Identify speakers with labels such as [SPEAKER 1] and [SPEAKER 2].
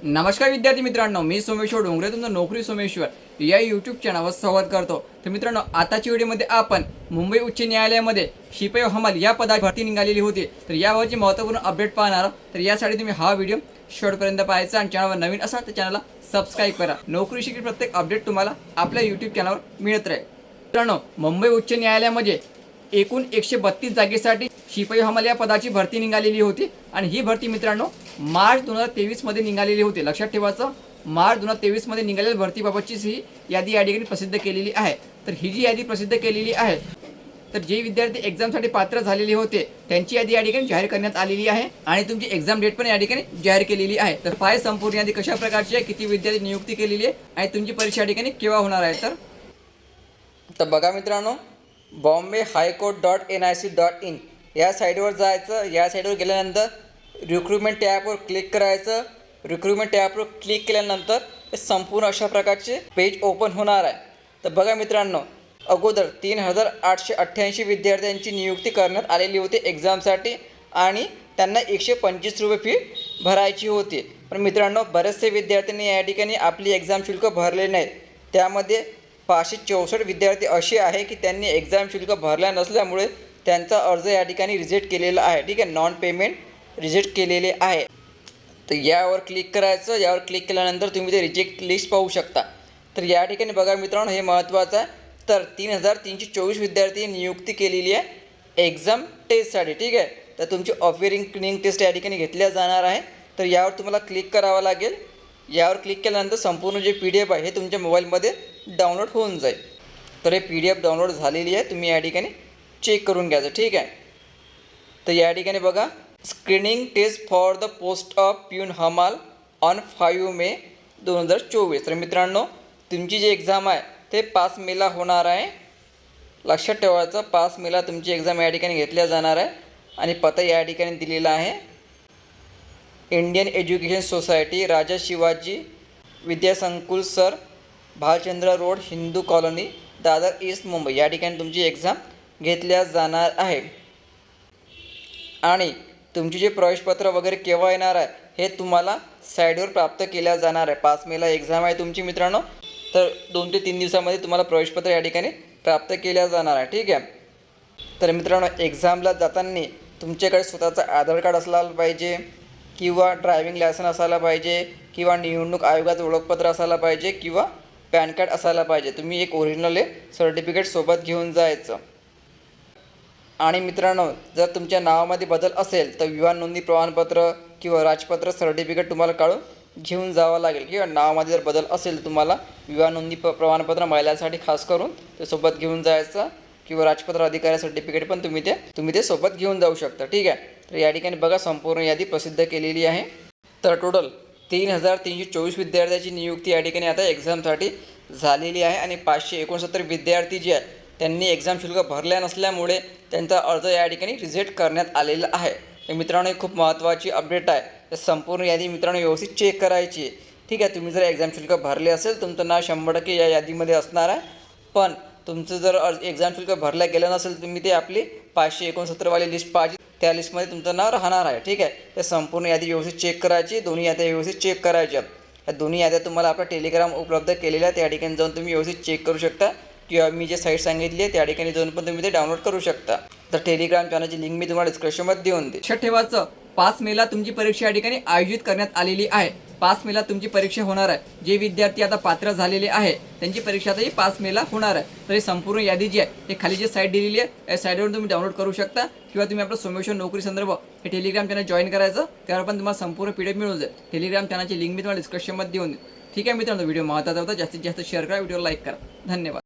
[SPEAKER 1] नमस्कार विद्यार्थी मित्रांनो मी सोमेश्वर डोंगरे तुमचं नोकरी सोमेश्वर. या यूट्यूब चॅनलवर संवाद करतो. तर मित्रांनो आताच्या व्हिडिओमध्ये आपण मुंबई उच्च न्यायालयामध्ये शिपाई हमाल या पदाची भरती निघालेली होती. तर याबाबतची महत्त्वपूर्ण अपडेट पाहणार तर यासाठी तुम्ही हा व्हिडिओ शेवटपर्यंत पाहायचा आणि चॅनलवर नवीन असाल तर चॅनलला सबस्क्राईब करा. नोकरीशी प्रत्येक अपडेट तुम्हाला आपल्या यूट्यूब चॅनलवर मिळत राहील. मित्रांनो मुंबई उच्च न्यायालयामध्ये एकूण एकशे बत्तीस जागेसाठी शिपाई हमाल या पदाची भरती निघालेली होती आणि ही भरती मित्रांनो मार्च दोन हजार तेवीसमध्ये निघालेली होती. लक्षात ठेवायचं मार्च दोन हजार तेवीसमध्ये निघालेल्या भरतीबाबतचीच ही यादी या ठिकाणी प्रसिद्ध केलेली आहे. तर ही जी यादी प्रसिद्ध केलेली आहे तर जे विद्यार्थी एक्झामसाठी पात्र झालेले होते त्यांची यादी या ठिकाणी जाहीर करण्यात आलेली आहे आणि तुमची एक्झाम डेट पण या ठिकाणी जाहीर केलेली आहे. तर पाय संपूर्ण यादी कशा प्रकारची आहे किती विद्यार्थी नियुक्ती केलेली आहे आणि तुमची परीक्षा या ठिकाणी केव्हा होणार आहे? तर तर बघा मित्रांनो Bombay high court dot N I C dot in. या साईटवर जायचं या साईटवर गेल्यानंतर रिक्रुटमेंट टॅबवर क्लिक करायचं. रिक्रुटमेंट टॅबवर क्लिक केल्यानंतर संपूर्ण अशा प्रकारचे पेज ओपन होणार आहे. तर बघा मित्रांनो अगोदर तीन हजार आठशे अठ्ठ्याऐंशी विद्यार्थ्यांची नियुक्ती करण्यात आलेली होती एक्झामसाठी आणि त्यांना एकशे पंचवीस रुपये फी भरायची होती. पण मित्रांनो बरेचसे विद्यार्थ्यांनी या ठिकाणी आपली एक्झाम शुल्क भरले नाहीत. त्यामध्ये पाचशे चौसष्ट विद्यार्थी असे आहे की त्यांनी एक्झाम शुल्क भरल्या नसल्यामुळे त्यांचा अर्ज या ठिकाणी रिजेक्ट केलेला आहे. ठीक आहे नॉन पेमेंट रिजेक्ट केलेले आहे. तर यावर क्लिक करायचं. यावर क्लिक केल्यानंतर तुम्ही ते रिजेक्ट लिस्ट पाहू शकता. तर या ठिकाणी बघा मित्रांनो हे महत्त्वाचं आहे. तर तीन हजार तीनशे चोवीस विद्यार्थी नियुक्ती केलेली आहे एक्झाम टेस्टसाठी ठीक आहे तर तुमची ऑफिरिंग क्लिनिंग टेस्ट या ठिकाणी घेतल्या जाणार आहे. तर यावर तुम्हाला क्लिक करावं लागेल. यावर क्लिक केल्यानंतर संपूर्ण जे पी डी एफ आहे हे तुमच्या मोबाईलमध्ये डाउनलोड होऊन जाईल. तर हे पी डी एफ डाउनलोड झालेली आहे. तुम्ही या ठिकाणी चेक करून घ्यायचं ठीक आहे. तर या ठिकाणी बघा screening test for the post of peon हमाल ऑन फाईव्ह मे दोन हजार चोवीस. तर मित्रांनो तुमची जी एक्झाम आहे ते पाच मेला होणार आहे. लक्षात ठेवायचं पाच मेला तुमची एक्झाम या ठिकाणी घेतल्या जाणार आहे. आणि पत्ता या ठिकाणी दिलेला आहे. Indian education society Raja Shivaji Vidyasankul sir Bhalchandra road Hindu colony Dadar east Mumbai. या ठिकाणी तुमची एक्झाम घेतल्या जाणार आहे. आणि तुमची जे प्रवेशपत्र वगैरे केव्हा येणार आहे हे तुम्हाला साईडवर प्राप्त केल्या जाणार आहे. पाच मेला एक्झाम आहे तुमची मित्रांनो. तर दोन ते तीन दिवसामध्ये तुम्हाला प्रवेशपत्र या ठिकाणी प्राप्त केल्या जाणार आहे. ठीक आहे? तर मित्रांनो एक्झामला जाताना तुमच्याकडे स्वतःचं आधार कार्ड असला पाहिजे किंवा ड्रायव्हिंग लायसन असायला पाहिजे किंवा निवडणूक आयोगाचं ओळखपत्र असायला पाहिजे किंवा पॅन कार्ड असायला पाहिजे. तुम्ही एक ओरिजिनल सर्टिफिकेट सोबत घेऊन जायचं. आणि मित्रांनो जर तुमच्या नावामध्ये बदल असेल तर विवाह नोंदणी प्रमाणपत्र किंवा राजपत्र सर्टिफिकेट तुम्हाला काढून घेऊन जावं लागेल. किंवा नावामध्ये जर बदल असेल तुम्हाला विवाह नोंदणी प प्रमाणपत्र महिलांसाठी खास करून ते सोबत घेऊन जायचं. किंवा राजपत्र अधिकारी सर्टिफिकेट पण तुम्ही ते तुम्ही ते सोबत घेऊन जाऊ शकता. ठीक आहे? तर या ठिकाणी बघा संपूर्ण यादी प्रसिद्ध केलेली आहे. तर टोटल तीन हजार तीनशे चोवीस विद्यार्थ्याची नियुक्ती या ठिकाणी आता एक्झामसाठी झालेली आहे आणि पाचशे एकोणसत्तर विद्यार्थी जे आहेत त्यांनी एक्झाम शुल्क भरल्या नसल्यामुळे त्यांचा अर्ज या ठिकाणी रिजेक्ट करण्यात आलेला आहे. तर मित्रांनो ही खूप महत्त्वाची अपडेट आहे. तर संपूर्ण यादी मित्रांनो व्यवस्थित चेक करायची आहे. ठीक आहे तुम्ही जर एक्झाम शुल्क भरले असेल तुमचं नाव शंभर टक्के या यादीमध्ये असणार आहे. पण तुमचं जर अर्ज एक्झाम शुल्क भरल्या गेलं नसेल तुम्ही ते आपली पाचशे एकोणसत्तरवाली लिस्ट पाहिजे. त्या लिस्टमध्ये तुमचं नाव राहणार आहे. ठीक आहे? तर संपूर्ण यादी व्यवस्थित चेक करायची दोन्ही याद्या व्यवस्थित चेक करायच्या. या दोन्ही याद्या तुम्हाला आपला टेलिग्राम उपलब्ध केलेल्या त्या ठिकाणी जाऊन तुम्ही व्यवस्थित चेक करू शकता. किंवा मी जे साईट सांगितली आहे त्या ठिकाणी जाऊन पण तुम्ही ते डाउनलोड करू शकता. तर टेलिग्राम चॅनलची लिंक मी तुम्हाला डिस्क्रिप्शनमध्ये देऊन दे लक्षात ठेवायचं पाच मेला तुमची परीक्षा या ठिकाणी आयोजित करण्यात आलेली आहे. पाच मेला तुमची परीक्षा होणार आहे. जे विद्यार्थी आता पात्र झालेले आहे त्यांची परीक्षा आता ही पाच मेला होणार आहे. तर ही संपूर्ण यादी जी आहे हे खाली जी साईट दिलेली आहे या साईटवरून तुम्ही डाउनलोड करू शकता किंवा तुम्ही आपलं सोमेश्वर नोकरी संदर्भ हे टेलिग्राम चॅनल जॉईन करायचं त्यावर पण तुम्हाला संपूर्ण पी डी मिळून जाईल. टेलिग्राम चॅनलची लिंक मी तुम्हाला डिस्क्रिप्शनमध्ये देऊन देईल ठीक आहे मित्रांनो व्हिडिओ महत्त्वाचा होता जास्तीत जास्त शेअर करा व्हिडिओ लाईक करा. धन्यवाद.